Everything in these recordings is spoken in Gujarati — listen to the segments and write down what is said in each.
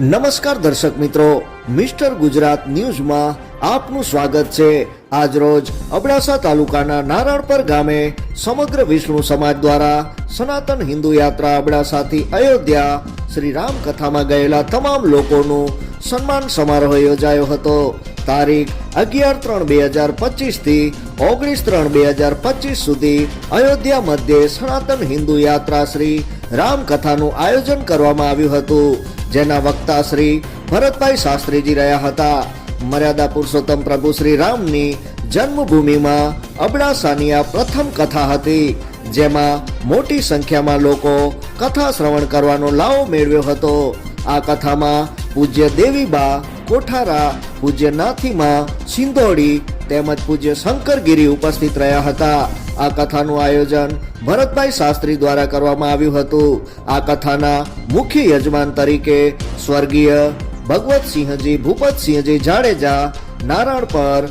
નમસ્કાર દર્શક મિત્રો, મિસ્ટર ગુજરાત ન્યૂઝમાં આપનું સ્વાગત છે. આજરોજ અબડાસા તાલુકાના નારાયણપર ગામે સમગ્ર વિષ્ણુ સમાજ દ્વારા સનાતન હિન્દુ યાત્રા અબડાસાથી અયોધ્યા શ્રી રામ કથામાં ગયેલા તમામ લોકોનું સન્માન સમારોહ યોજાયો હતો. તારીખ અગિયાર ત્રણ બે હજાર પચીસથી ઓગણીસ ત્રણ બે હજાર પચીસ સુધી અયોધ્યા મધ્યે સનાતન હિન્દુ યાત્રા શ્રી રામકથાનું આયોજન કરવામાં આવ્યું હતું, જેના વક્તા શ્રી ભરતભાઈ શાસ્ત્રીજી રહ્યા હતા. મર્યાદા પુરુષોત્તમ પ્રભુ શ્રી રામની જન્મભૂમિમાં અબડાસાની આ પ્રથમ કથા હતી, જેમાં મોટી સંખ્યામાં લોકો કથા શ્રવણ કરવાનો લાવો મેળવ્યો હતો. આ કથામાં પૂજ્ય દેવીબા, કોઠારા, પૂજ્ય નાથીમાં, સિંધોડી તેમજ પૂજ્ય શંકરગીરી ઉપસ્થિત રહ્યા હતા. આ કથાનું આયોજન ભરતભાઈ શાસ્ત્રી દ્વારા કરવામાં આવ્યું હતું. આ કથાના મુખ્ય યજમાન તરીકે સ્વર્ગીય ભગવતસિંહજી, ભૂપતસિંહજી જાડેજા નારાયણ પર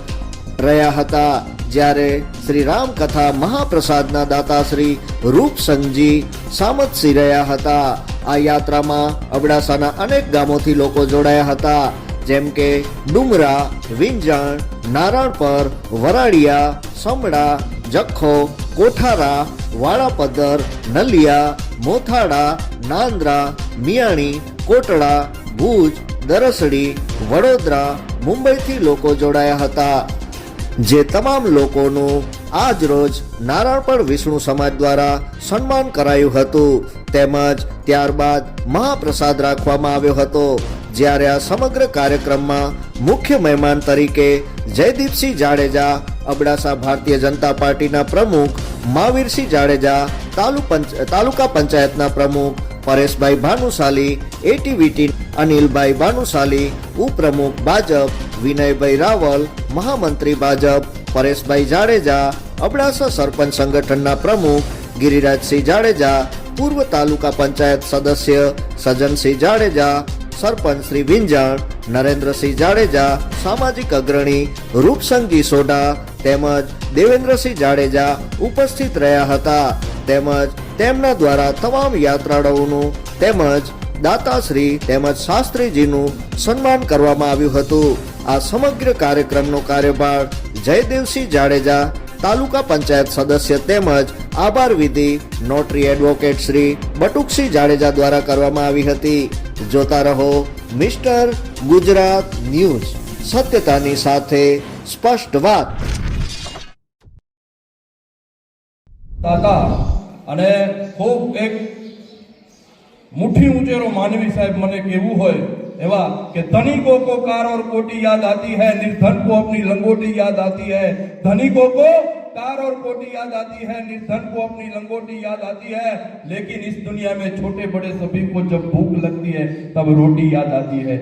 રહ્યા હતા. જ્યારે શ્રી રામ કથા મહાપ્રસાદના દાતા શ્રી રૂપસંગજી સામતસિંહ રહ્યા હતા. આ યાત્રામાં અબડાસાના અનેક ગામોથી લોકો જોડાયા હતા, જેમ કે ડુમરા વિંજાણ નારાયણપર વરાડિયા સમડા, જખો, કોઠારા વાળાપદ્ધર નલિયા મોથાડા નાંદ્રા, મિયાણી, કોટડા, ભુજ, દરસડી, વડોદરા, મુંબઈથી લોકો જોડાયા હતા. જે તમામ લોકોનું આજ રોજ નારાયણપણ વિષ્ણુ સમાજ દ્વારા સન્માન કરાયું હતું. તેમજ ત્યારબાદ મહાપ્રસાદ રાખવામાં આવ્યો હતો. જ્યારે આ સમગ્ર કાર્યક્રમમાં મુખ્ય મહેમાન તરીકે જયદીપસિંહ જાડેજા, અબડાસા ભારતીય જનતા પાર્ટીના પ્રમુખ મહાવીરસિંહ જાડેજા તાલુકા પંચાયતના પ્રમુખ પરેશભાઈ ભાનુશાલી એટીવીટી અનિલભાઈ ભાનુશાલી, ઉપપ્રમુખ ભાજપ વિનયભાઈ રાવલ, મહામંત્રી ભાજપ પરેશભાઈ જાડેજા અબડાસા સરપંચ સંગઠનના પ્રમુખ ગિરિરાજસિંહ જાડેજા, પૂર્વ તાલુકા પંચાયત સદસ્ય સજનસિંહ જાડેજા, સરપંચ શ્રી વિંજાણ, નરેન્દ્રસિંહ જાડેજા, સામાજિક અગ્રણી રૂપસંગજી સોઢા તેમજ દેવેન્દ્રસિંહ જાડેજા ઉપસ્થિત રહ્યા હતા. તેમજ તેમના દ્વારા તમામ યાત્રાળુઓનું તેમજ દાતાશ્રી તેમજ શાસ્ત્રીજીનું સન્માન કરવામાં આવ્યું હતું. આ સમગ્ર કાર્યક્રમનો કાર્યભાર જયદેવસિંહ જાડેજા તાલુકા પંચાયત સદસ્ય તેમજ આભાર વિધિ નોટરી એડવોકેટ શ્રી બટુકસિંહ જાડેજા દ્વારા કરવામાં આવી હતી. જોતા રહો મિસ્ટર ગુજરાત ન્યૂઝ. સત્યતાની સાથે સ્પષ્ટ વાત. દાતા અને ખૂબ એક મુઠ્ઠી ઊંચેરો માનવી સાહેબ મને કેવું હોય એવા કે ધનિકો को कार और कोटी याद आती है निर्धन को अपनी लंगोटी याद आती है धनिको को कार और कोटी याद आती है निर्धन को अपनी लंगोटी याद आती है लेकिन इस दुनिया में छोटे बड़े सभी को जब भूख लगती है तब रोटी याद आती है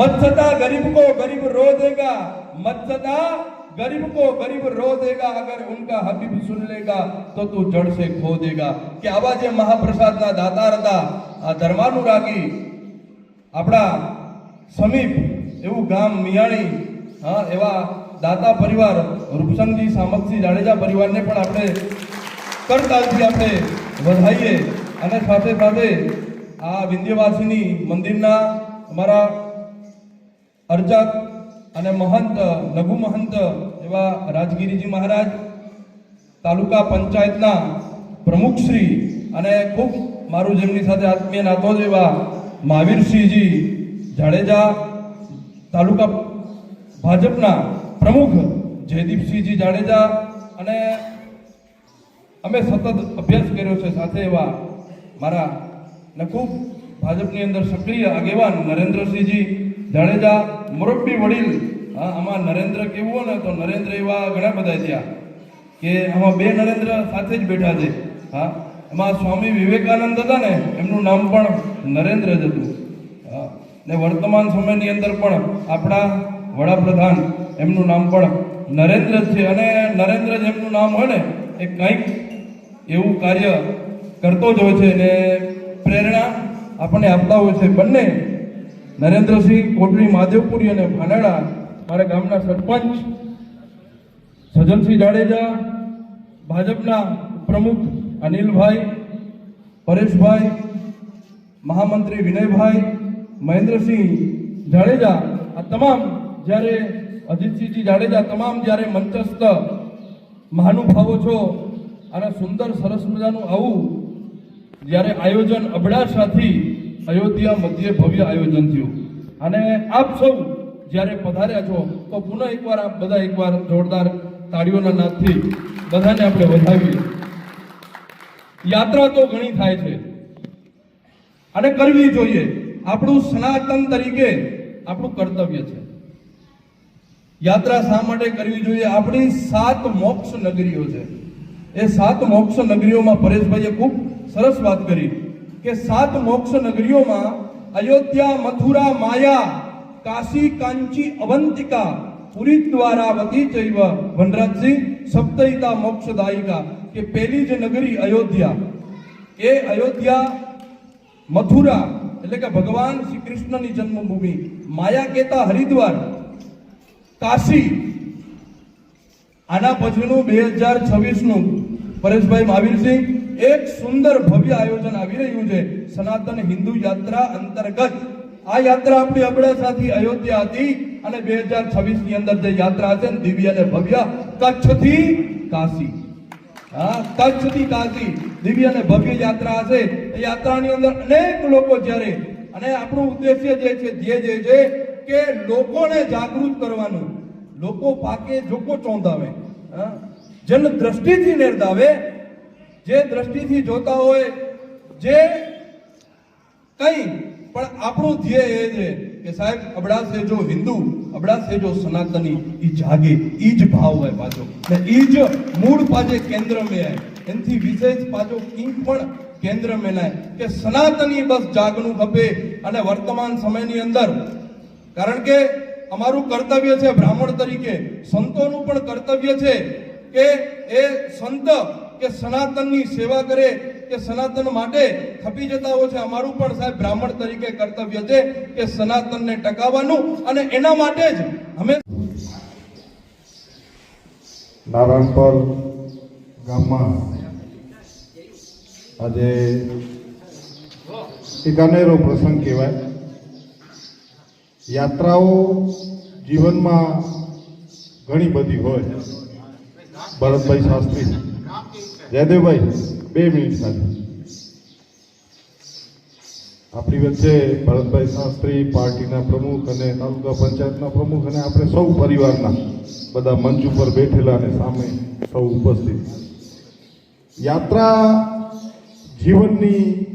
मत सता गरीब को गरीब रो देगा मत सता गरीब को गरीब रो देगा अगर उनका हबीब सुन लेगा तो तू जड़ से खो देगा કે આવા જે મહાપ્રસાદના દાતાર હતા આ ધર્માનુરાગી આપણા સમીપ એવું ગામ મિયાણી, હા, એવા દાતા પરિવાર રૂપસંગજી સામતસિંહ જાડેજા પરિવારને પણ આપણે કરતાલથી આપણે વધાઈએ. અને સાથે સાથે આ વિંધ્યવાસીની મંદિરના અમારા અર્ચક અને મહંત, લઘુ મહંત એવા રાજગીરીજી મહારાજ, તાલુકા પંચાયતના પ્રમુખશ્રી અને ખૂબ મારું જેમની સાથે આત્મીય નાતો જ એવા મહાવીરસિંહજી જાડેજા તાલુકા ભાજપના પ્રમુખ જયદીપસિંહજી જાડેજા અને અમે સતત અભ્યાસ કર્યો છે સાથે એવા મારા ને ભાજપની અંદર સક્રિય આગેવાન નરેન્દ્રસિંહજી જાડેજા મુરબ્બી વડીલ, હા, આમાં નરેન્દ્ર કેવું હોય ને તો નરેન્દ્ર એવા ઘણા બધા થયા કે આમાં બે નરેન્દ્ર સાથે જ બેઠા છે, હા. એમાં સ્વામી વિવેકાનંદ હતા ને, એમનું નામ પણ નરેન્દ્ર જ હતું. ને વર્તમાન સમયની અંદર પણ આપણા વડાપ્રધાન એમનું નામ પણ નરેન્દ્ર છે. અને નરેન્દ્ર જેમનું નામ હોય ને, એ કંઈક એવું કાર્ય કરતો જ હોય છે ને પ્રેરણા આપણને આપતા હોય છે. બંને નરેન્દ્રસિંહ કોટડી મહાદેવપુરી અને ભાનાડા મારા ગામના સરપંચ સજનસિંહ જાડેજા, ભાજપના પ્રમુખ અનિલભાઈ, પરેશભાઈ, મહામંત્રી વિનયભાઈ મહેન્દ્રસિંહ જાડેજા, આ તમામ જ્યારે અજીતસિંહજી જાડેજા તમામ જ્યારે મંચસ્થ મહાનુભાવો છો અને સુંદર સરસ મજાનું આવું જ્યારે આયોજન અબડાસાથી અયોધ્યા મધ્યે ભવ્ય આયોજન થયું. અને આપ સૌ જ્યારે પધાર્યા છો, તો પુનઃ એકવાર આપ બધા એકવાર જોરદાર તાળીઓના નાદથી બધાને આપણે વધાવીએ. યાત્રા તો ઘણી થાય છે. અને કરવી જોઈએ. આપણું સનાતન તરીકે આપણું કર્તવ્ય છે. યાત્રા શા માટે કરવી જોઈએ? આપણી સાત મોક્ષ નગરીઓ છે. એ સાત મોક્ષ નગરીઓમાં પરેશભાઈએ ખૂબ સરસ વાત કરી કે સાત મોક્ષ નગરીઓમાં અયોધ્યા, મથુરા, માયા, કાશી, કાંચી, અવંતિકા, પુરી દ્વારા વતી ચૈવ, વનરાજસિંહ સપ્તહિતા મોક્ષદાયિકા કે પહેલી જે નગરી અયોધ્યા. એ અયોધ્યા, મથુરા એટલે કે ભગવાન શ્રી કૃષ્ણની જન્મભૂમિ, માયા કેતા હરિદ્વાર, કાશી. આના પછીનું બે હજાર છવ્વીસનું પરેશભાઈ મહાવીરસિંહ એક સુંદર ભવ્ય આયોજન આવી રહ્યું છે, સનાતન હિન્દુ યાત્રા અંતર્ગત. આ યાત્રા આપણી અબડાસાથી અયોધ્યા હતી અને બે હજાર છવ્વીસની અંદર જે યાત્રા છે દિવ્ય અને ભવ્ય, કચ્છથી કાશી. હા, કચ્છથી કાશી. દિવ્ય અને ભવ્ય યાત્રા હશે. એ યાત્રાની અંદર અનેક લોકો જ્યારે, અને આપણું ઉદ્દેશ્ય જે છે ધ્યેય જે છે કે લોકોને જાગૃત કરવાનું. લોકો પાકે જોકો ચોંધાવે? જન દ્રષ્ટિથી નિર્ધાવે. જે દ્રષ્ટિથી જોતા હોય, જે કઈ, પણ આપણું ધ્યેય એ છે કે સાહેબ અબડા સે જો હિન્દુ અબડા સે જો સનાતની, ઈ જાગે, ઈ જ ભાવ હોય પાછો. ઈ જ મૂળ પાછે કેન્દ્ર મેં એનથી વિશેષ પાછો કિંગ પણ કેન્દ્ર ના કે સનાતની બસ જાગનું ખપે અને વર્તમાન સમયની અંદર. કારણ કે અમારું કર્તવ્ય છે બ્રાહ્મણ તરીકે, સંતોનું પણ કર્તવ્ય છે કે એ સંત કે સનાતનની સેવા કરે, કે સનાતન માટે ખપી જતા હોય છે. અમારું પણ સાહેબ બ્રાહ્મણ તરીકે કર્તવ્ય છે કે સનાતનને ટકાવવાનું અને એના માટે જ અમે નારાયણપર ગામમાં. આજે એક અનેરો પ્રસંગ કહેવાય. યાત્રાઓ જીવનમાં ઘણી બધી હોય. ભરતભાઈ શાસ્ત્રી, જયદેવભાઈ, બે મિનિટ સાથે આપણી વચ્ચે ભરતભાઈ શાસ્ત્રી પાર્ટીના પ્રમુખ અને તાલુકા પંચાયતના પ્રમુખ અને આપણે સૌ પરિવારના બધા મંચ ઉપર બેઠેલા અને સામે સૌ ઉપસ્થિત. યાત્રા જીવનની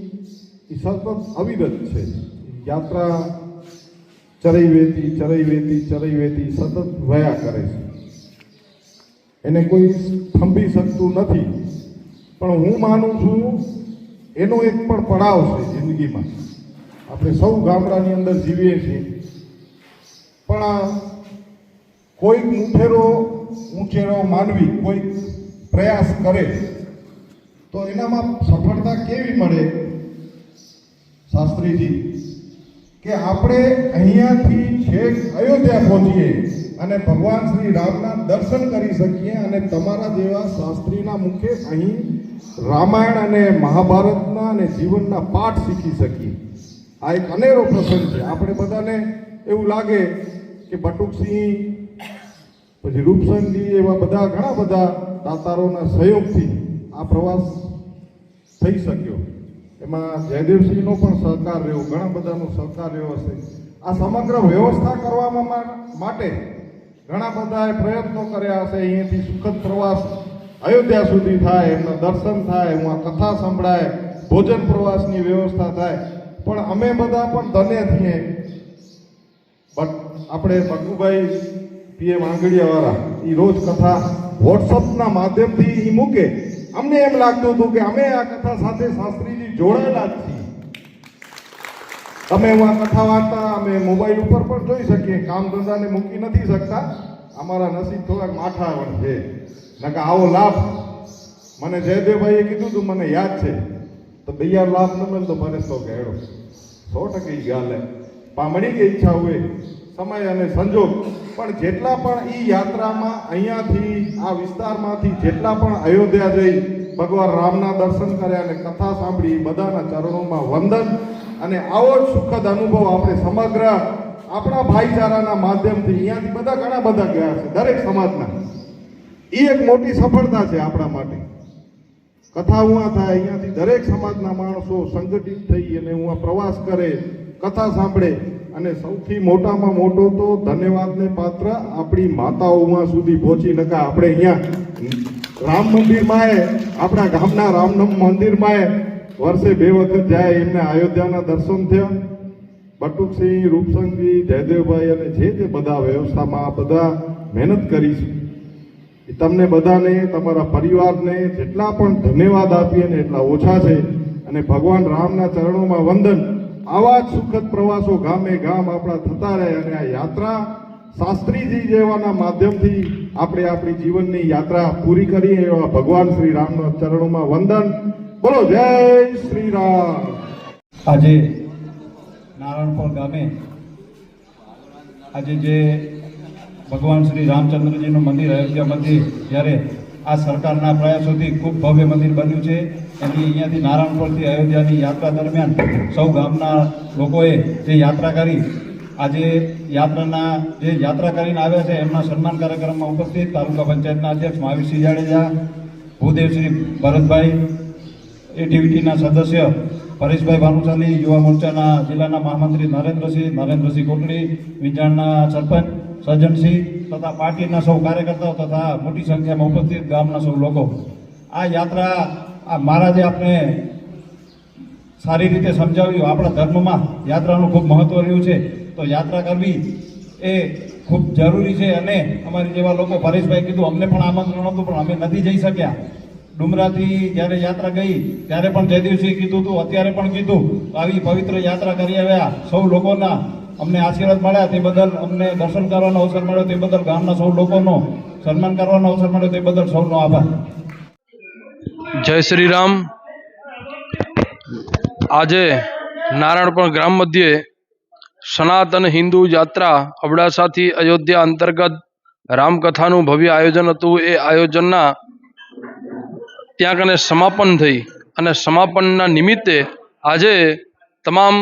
સતત અવિરત છે. યાત્રા ચરઈ વેતી ચરઈ વેતી ચરઈ વેતી સતત વયા કરે છે. એને કોઈ થંભી શકતું નથી. પણ હું માનું છું, એનો એક પણ પડાવ છે જિંદગીમાં. આપણે સૌ ગામડાની અંદર જીવીએ છીએ. પણ કોઈક મુઠેરો ઊંચેરો માનવી કોઈક પ્રયાસ કરે તો એનામાં સફળતા કેવી મળે? શાસ્ત્રીજી, કે આપણે અહીંયાથી છેક અયોધ્યા પહોંચીએ અને ભગવાન શ્રી રામના દર્શન કરી શકીએ અને તમારા જેવા શાસ્ત્રીના મુખે અહીં રામાયણ અને મહાભારતના અને જીવનના પાઠ શીખી શકીએ. આ એક અનેરો પ્રસંગ છે. આપણે બધાને એવું લાગે કે બટુકસિંહ, પછી રૂપસંગજી એવા બધા ઘણા બધા દાતારોના સહયોગથી આ પ્રવાસ થઈ શક્યો. એમાં જયદેવસિંહનો પણ સહકાર રહ્યો, ઘણા બધાનો સહકાર રહ્યો હશે. આ સમગ્ર વ્યવસ્થા કરવામાં માટે ઘણા બધાએ પ્રયત્નો કર્યા હશે. અહીંયાથી સુખદ પ્રવાસ અયોધ્યા સુધી થાય, એમના દર્શન થાય આ કથા સંભળાય, ભોજન પ્રવાસની વ્યવસ્થા થાય. પણ અમે બધા પણ ધન્ય થઈએ. બટ આપણે ભગુભાઈ પીએમ આંગડિયાવાળા એ રોજ કથા વોટ્સઅપના માધ્યમથી એ મૂકે. અમને એમ લાગતું હતું કે અમે આ કથા સાથે શાસ્ત્રીજી જોડાયેલા જ છીએ. તમે હું કથા વાર્તા અમે મોબાઈલ ઉપર પણ જોઈ શકીએ, કામ ધંધાને મૂકી નથી શકતા. અમારા નસીબ થોડાક માઠા પણ છે. નકા આવો લાભ. મને જયદેવભાઈએ કીધું હતું, મને યાદ છે. તો બૈયાર લાભ ન મળે તો મને સો કહેડો સો ટકે ગાલે. પામણી કે ઈચ્છા હોય. સમય અને સંજોગ. પણ જેટલા પણ એ યાત્રામાં અહીંયાથી આ વિસ્તારમાંથી જેટલા પણ અયોધ્યા જઈ ભગવાન રામના દર્શન કર્યા અને કથા સાંભળી બધાના ચરણોમાં વંદન અને આવો જ સુખદ અનુભવ આપણે સમગ્ર આપણા ભાઈચારાના માધ્યમથી અહીંયાથી બધા ઘણા બધા ગયા છે, દરેક સમાજના. એ એક મોટી સફળતા છે આપણા માટે. કથા ઉવા થાય, અહીંયાથી દરેક સમાજના માણસો સંગઠિત થઈ અને ઉવા પ્રવાસ કરે, કથા સાંભળે. અને સૌથી મોટામાં મોટો તો ધન્યવાદને પાત્ર આપણી માતાઓમાં સુધી પહોંચી નકા આપણે અહીંયા રામ મંદિરમાં આપણા ગામના રામનમ મંદિરમાં વર્ષે બે વખત જાય, એમને અયોધ્યાના દર્શન થયા. બટુકસિંહ, રૂપસંગજી, જયદેવભાઈ અને જે જે બધા વ્યવસ્થામાં આ બધા મહેનત કરી એ તમને બધાને, તમારા પરિવારને જેટલા પણ ધન્યવાદ આપીએ ને એટલા ઓછા છે. અને ભગવાન રામના ચરણોમાં વંદન આવા જ સુખદ પ્રવાસો ગામે ગામ આપણા થતા રહે અને આ યાત્રા શાસ્ત્રીજી જેવાના માધ્યમથી આપણે આપણી જીવનની યાત્રા પૂરી કરીએ એવા ભગવાન શ્રી રામના ચરણોમાં વંદન. બોલો, જય શ્રી રામ. આજે નારાયણપુર ગામે આજે જે ભગવાન શ્રી રામચંદ્રજીનું મંદિર અયોધ્યા મંદિર, જ્યારે આ સરકારના પ્રયાસોથી ખૂબ ભવ્ય મંદિર બન્યું છે એની અહીંયાથી નારાયણપુરથી અયોધ્યાની યાત્રા દરમિયાન સૌ ગામના લોકોએ જે યાત્રા કરી, આજે યાત્રાના જે યાત્રા કરીને આવ્યા છે, એમના સન્માન કાર્યક્રમમાં ઉપસ્થિત તાલુકા પંચાયતના અધ્યક્ષ મહાવીરસિંહ જાડેજા ભૂદેવશ્રી ભરતભાઈ એટીવીટીના સદસ્ય પરેશભાઈ ભાનુશાલી, યુવા મોરચાના જિલ્લાના મહામંત્રી નરેન્દ્રસિંહ નરેન્દ્રસિંહ કોટડી, વિંજાણના સરપંચ સજ્જનસિંહ તથા પાર્ટીના સૌ કાર્યકર્તાઓ તથા મોટી સંખ્યામાં ઉપસ્થિત ગામના સૌ લોકો. આ યાત્રા આ મહારાજે આપણે સારી રીતે સમજાવ્યું. આપણા ધર્મમાં યાત્રાનું ખૂબ મહત્વ રહ્યું છે. તો યાત્રા કરવી એ ખૂબ જરૂરી છે અને અમારી જેવા લોકો પરેશભાઈ કીધું, અમને પણ આમંત્રણ હતું, પણ અમે નથી જઈ શક્યા. ડુમરાથી જ્યારે યાત્રા ગઈ, ત્યારે પણ જે દિવસે કીધું હતું, અત્યારે પણ કીધું. આવી પવિત્ર યાત્રા કરી આવ્યા. સૌ લોકોના અમને આશીર્વાદ મળ્યા. તે બદલ અમને દર્શન કરવાનો અવસર મળ્યો. તે બદલ ગામના સૌ લોકોનો સન્માન કરવાનો અવસર મળ્યો. તે બદલ સૌનો આભાર. જય શ્રી રામ આજે નારાયણપણ ગ્રામ મધ્યે સનાતન હિન્દુ યાત્રા અબડાસાથી અયોધ્યા અંતર્ગત રામકથાનું ભવ્ય આયોજન હતું. એ આયોજનના ત્યાં કને સમાપન થઈ અને સમાપનના નિમિત્તે આજે તમામ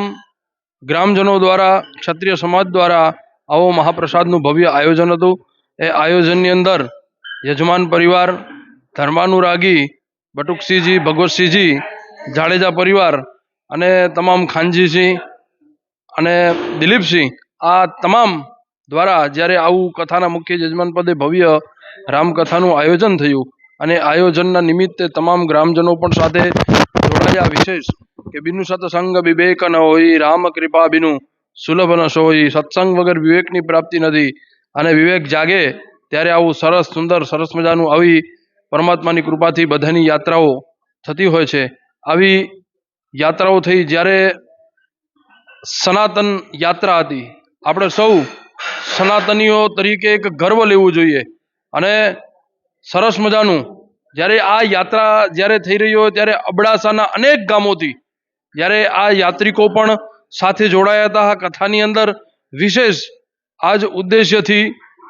ગ્રામજનો દ્વારા, ક્ષત્રિય સમાજ દ્વારા આવો મહાપ્રસાદનું ભવ્ય આયોજન હતું. એ આયોજનની અંદર યજમાન પરિવાર, ધર્માનુરાગી બટુકસિંહજી, ભગવતસિંહજી, જાડેજા પરિવાર અને તમામ ખાનજીસિંહ અને દિલીપસિંહ, આ તમામ દ્વારા જ્યારે આવું કથાના મુખ્ય યજમાન પદે ભવ્ય રામકથાનું આયોજન થયું અને આયોજનના નિમિત્તે તમામ ગ્રામજનો પણ સાથે જોડાયા. વિશેષ કે બિનુ સત્સંગ વિવેક ન હોય, રામ કૃપા બિનુ સુલભ ન સોય સત્સંગ વગર વિવેકની પ્રાપ્તિ નથી. અને વિવેક જાગે ત્યારે આવું સરસ, સુંદર, સરસ મજાનું આવી પરમાત્માની કૃપાથી બધાની યાત્રાઓ થતી હોય છે. આવી યાત્રાઓ થઈ જ્યારે સનાતન યાત્રા હતી. આપણે સૌ સનાતનીઓ તરીકે એક ગર્વ લેવું જોઈએ. અને સરસ મજાનું, જ્યારે આ યાત્રા જ્યારે થઈ રહી હોય ત્યારે અબડાસાના અનેક ગામોથી, જ્યારે આ યાત્રિકો પણ સાથે જોડાયા હતા કથાની અંદર, વિશેષ આ જ ઉદ્દેશ્યથી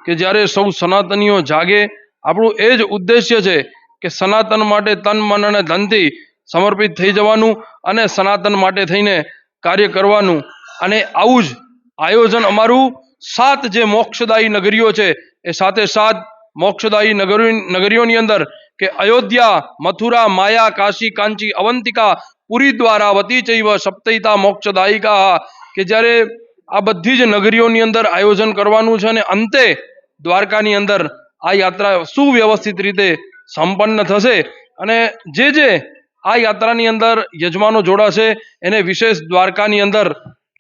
કે જ્યારે સૌ સનાતનીઓ જાગે આપણું એ જ ઉદ્દેશ્ય છે કે સનાતન માટે તન, મન અને ધનથી સમર્પિત થઈ જવાનું અને સનાતન માટે થઈને કાર્ય કરવાનું. અને આવું જ આયોજન અમારું સાત જે મોક્ષદાયી નગરીઓ છે, એ સાથે સાત મોક્ષદાયી નગરી, નગરીઓની અંદર કે અયોધ્યા, મથુરા, માયા, કાશી, કાંચી, અવંતિકા, પુરી દ્વારા વતી ચૈવ સપ્તયતા મોક્ષદાયિકા, કે જ્યારે આ બધી જ નગરીઓની અંદર આયોજન કરવાનું છે અને અંતે દ્વારકાની અંદર આ યાત્રા સુવ્યવસ્થિત રીતે સંપન્ન થશે અને જે જે આ યાત્રાની અંદર યજમાનો જોડાશે, એને વિશેષ દ્વારકાની અંદર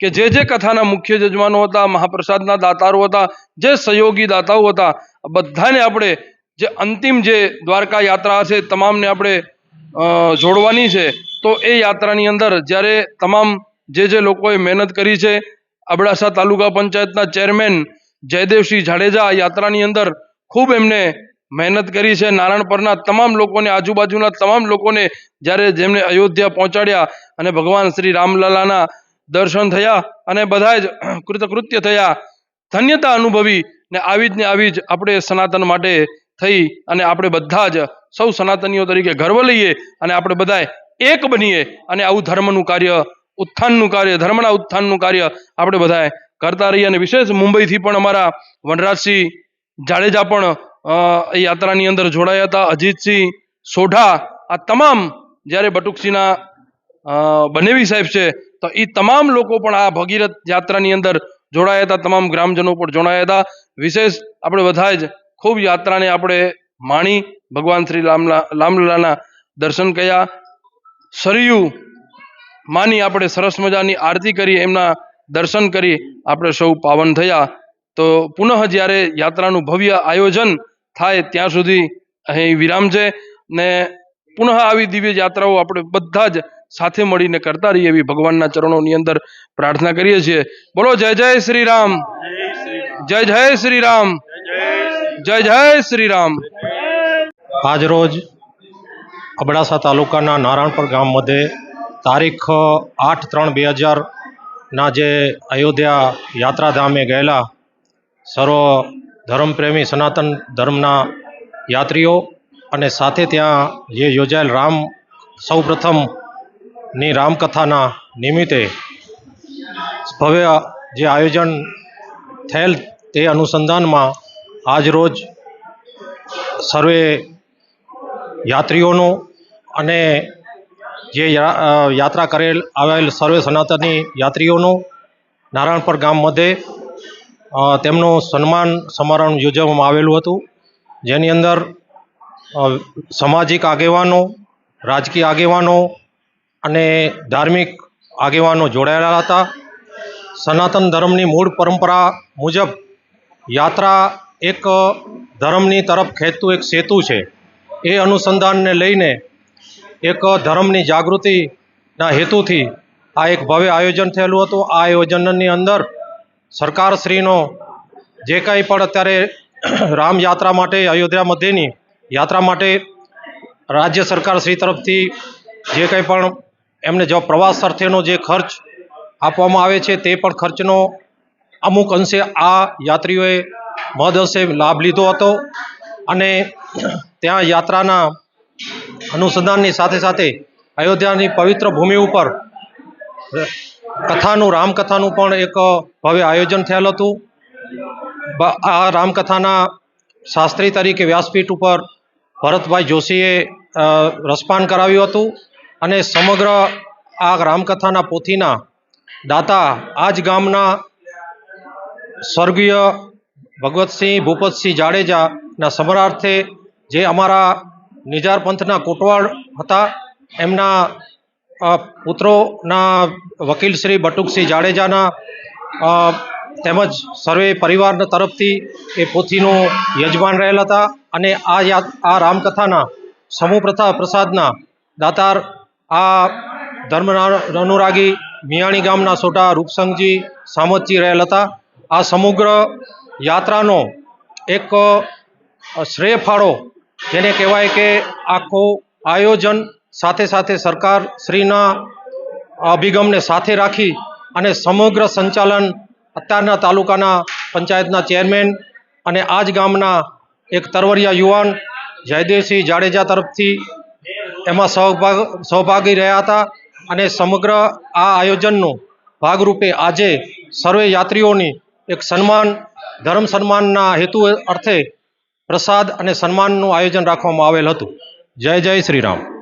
કે જે જે કથાના મુખ્ય યજમાનો હતા, મહાપ્રસાદના દાતારો હતા, જે સહયોગી દાતાઓ હતા બધાને આપણે જે અંતિમ જે દ્વારકા યાત્રા છે તમામને આપણે જોડવાની છે. તો એ યાત્રાની અંદર જ્યારે તમામ જે જે લોકોએ મહેનત કરી છે, અબડાસા તાલુકા પંચાયતના ચેરમેન જયદેવસિંહ જાડેજા યાત્રાની અંદર ખૂબ એમને મહેનત કરી છે. નારાયણપરના તમામ લોકોને, આજુબાજુના તમામ લોકોને જ્યારે જેમને અયોધ્યા પહોંચાડ્યા અને ભગવાન શ્રી રામલલાના દર્શન થયા અને બધા જ કૃતકૃત્ય થયા, ધન્યતા અનુભવી ને આવી જ ને આવી જ આપણે સનાતન માટે થઈ અને આપણે બધા જ સૌ સનાતનીઓ તરીકે ગર્વ લઈએ અને આપણે બધાએ એક બનીએ અને આવું ધર્મનું કાર્ય, ઉત્થાનનું કાર્ય, ધર્મના ઉત્થાનનું કાર્ય આપણે બધાએ કરતા રહીએ અને વિશેષ મુંબઈથી પણ અમારા વનરાજસિંહ જાડેજા પણ યાત્રાની અંદર જોડાયા હતા. અજીતસિંહ સોઢા, આ તમામ જ્યારે બટુકસિંહના બનેવી સાહેબ છે, તો એ તમામ લોકો પણ આ ભગીરથ યાત્રાની અંદર જોડાયા હતા. તમામ ગ્રામજનો પણ જોડાયા હતા. વિશેષ આપણે બધા જ ખૂબ યાત્રાને આપણે માણી ભગવાન શ્રી લામલા લામલાલાના દર્શન કર્યા. સરયુ માની આપણે સરસ મજાની આરતી કરી, એમના દર્શન કરી આપણે સૌ પાવન થયા. તો પુનઃ જ્યારે યાત્રાનું ભવ્ય આયોજન થાય ત્યાં સુધી અહીં વિરામ છે ને પુનઃ આવી દિવ્ય યાત્રાઓ આપણે બધા જ સાથે મળીને કરતા રહીએ એવી ભગવાનના ચરણોની અંદર પ્રાર્થના કરીએ છીએ. બોલો જય જય શ્રી રામ જય જય શ્રી રામ જય જય શ્રી રામ આજ રોજ અબડાસા તાલુકાના નારાયણપુર ગામ મધ્યે તારીખ આઠ ત્રણ બે હજારના જે અયોધ્યા યાત્રાધામે ગયેલા સર્વ ધર્મપ્રેમી સનાતન ધર્મના યાત્રીઓ અને સાથે ત્યાં જે યોજાયેલ રામ સૌપ્રથમની રામકથાના નિમિત્તે ભવ્ય જે આયોજન થયેલ તે અનુસંધાનમાં આજરોજ સર્વે યાત્રીઓનું અને જે યાત્રા કરેલ, આવેલ સર્વે સનાતની યાત્રીઓનું નારાયણપર ગામ મધ્યે તેમનું સન્માન સમારંભ યોજવામાં આવેલું હતું, જેની અંદર સામાજિક આગેવાનો, રાજકીય આગેવાનો અને ધાર્મિક આગેવાનો જોડાયેલા હતા. સનાતન ધર્મની મૂળ પરંપરા મુજબ યાત્રા એક ધર્મની તરફ ખેંચતું એક સેતુ છે. એ અનુસંધાનને લઈને એક ધર્મની જાગૃતિના હેતુથી આ એક ભવ્ય આયોજન થયેલું હતું. આ આયોજનની અંદર સરકારશ્રીનો જે કાંઈ પણ અત્યારે રામ યાત્રા માટે, અયોધ્યા મધ્યની યાત્રા માટે રાજ્ય સરકારશ્રી તરફથી જે કંઈ પણ એમને જો પ્રવાસ અર્થેનો જે ખર્ચ આપવામાં આવે છે તે પણ ખર્ચનો અમુક અંશે આ યાત્રીઓએ મહદ અંશે લાભ લીધો હતો અને ત્યાં યાત્રાના અનુસંધાનની સાથે સાથે અયોધ્યાની પવિત્ર ભૂમિ ઉપર કથાનું, રામકથાનું પણ એક ભવ્ય આયોજન થયેલ હતું. આ રામકથાના શાસ્ત્રી તરીકે વ્યાસપીઠ ઉપર ભરતભાઈ જોશીએ રસપાન કરાવ્યું હતું અને સમગ્ર આ રામકથાના પોથીના દાતા આ જ ગામના સ્વર્ગીય ભગવતસિંહ ભૂપતસિંહ જાડેજાના સમરાર્થે જે અમારા નિજાર પંથના કોટવાડ હતા, એમના પુત્રોના વકીલ શ્રી બટુકસિંહ જાડેજાના તેમજ સર્વે પરિવાર તરફથી એ પોથીનું યજમાન રહેલ હતા અને આ યાદ આ રામકથાના સમૂહ પ્રથા પ્રસાદના દાતાર આ ધર્મ અનુરાગી મિયાણી ગામના સોટા રૂપસંગજી સામતજી રહેલ હતા. આ સમગ્ર યાત્રાનો એક શ્રેય ફાળો જેને કહેવાય કે આખું આયોજન સાથે સાથે સરકાર શ્રીના અભિગમને સાથે રાખી અને સમગ્ર સંચાલન અત્યારના તાલુકાના પંચાયતના ચેરમેન અને આ જ ગામના એક તરવરિયા યુવાન જયદેવસિંહ જાડેજા તરફથી એમાં સહભાગ સહભાગી રહ્યા હતા અને સમગ્ર આ આયોજનનું ભાગરૂપે આજે સર્વે યાત્રીઓની એક સન્માન, ધર્મ સન્માનના હેતુ અર્થે પ્રસાદ અને સન્માનનું આયોજન રાખવામાં આવેલ હતું. જય જય શ્રી રામ